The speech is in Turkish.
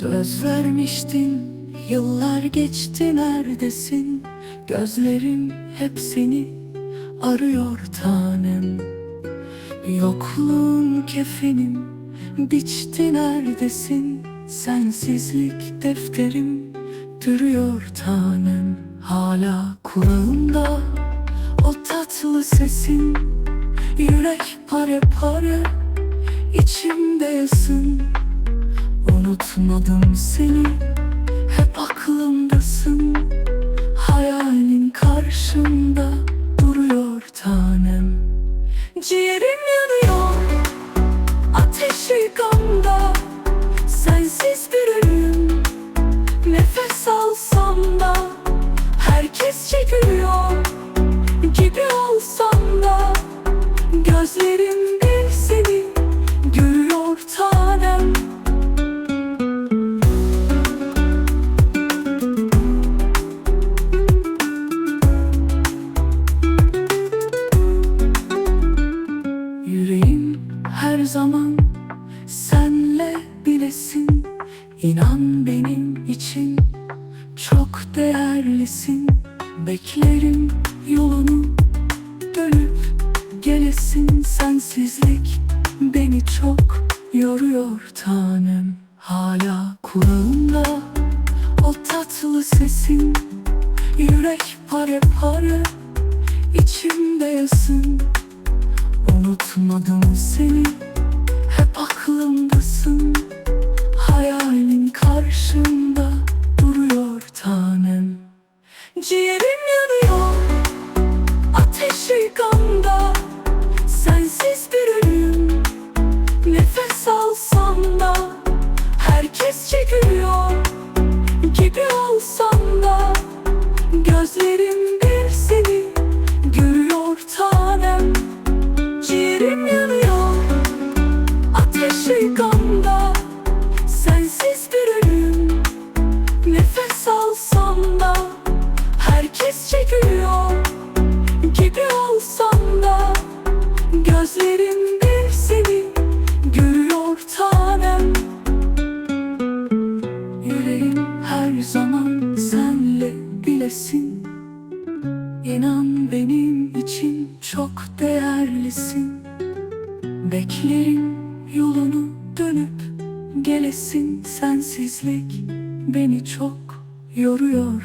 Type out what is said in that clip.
Söz vermiştin Yıllar geçti neredesin? Gözlerim hep seni arıyor tanem. Yokluğun kefenim Biçti neredesin? Sensizlik defterim Duruyor tanem. Hala kulağımda O tatlı sesin. Yürek pare pare içimde yasın Unutmadım seni. Hep aklımdasın. Hayalin karşımda Duruyor tanem. Ciğerim yanıyor. Ateşi gamda Sensiz bir ölüm Nefes alsam da Herkes çekiliyor Gibi olsam da Gözlerim her zaman senle bilesin. İnan benim için çok değerlisin. Beklerim yolunu dönüp gelesin. Sensizlik beni çok yoruyor tanem. Hala kulağımda o tatlı sesin. Yürek pare pare içimde yasın Unutmadım seni. Hep aklımdasın Hayalin karşımda Duruyor tanem. Ciğerim yanıyor Ateşi gamda Sensiz bir ölüm Nefes alsam da Herkes çekiliyor Herkes çekiliyor Gibi olsam da Gözlerim bir seni Görüyor tanem. Yüreğim her zaman senle bilesin. İnan benim için çok değerlisin. Beklerim yolunu dönüp gelesin. Sensizlik beni çok yoruyor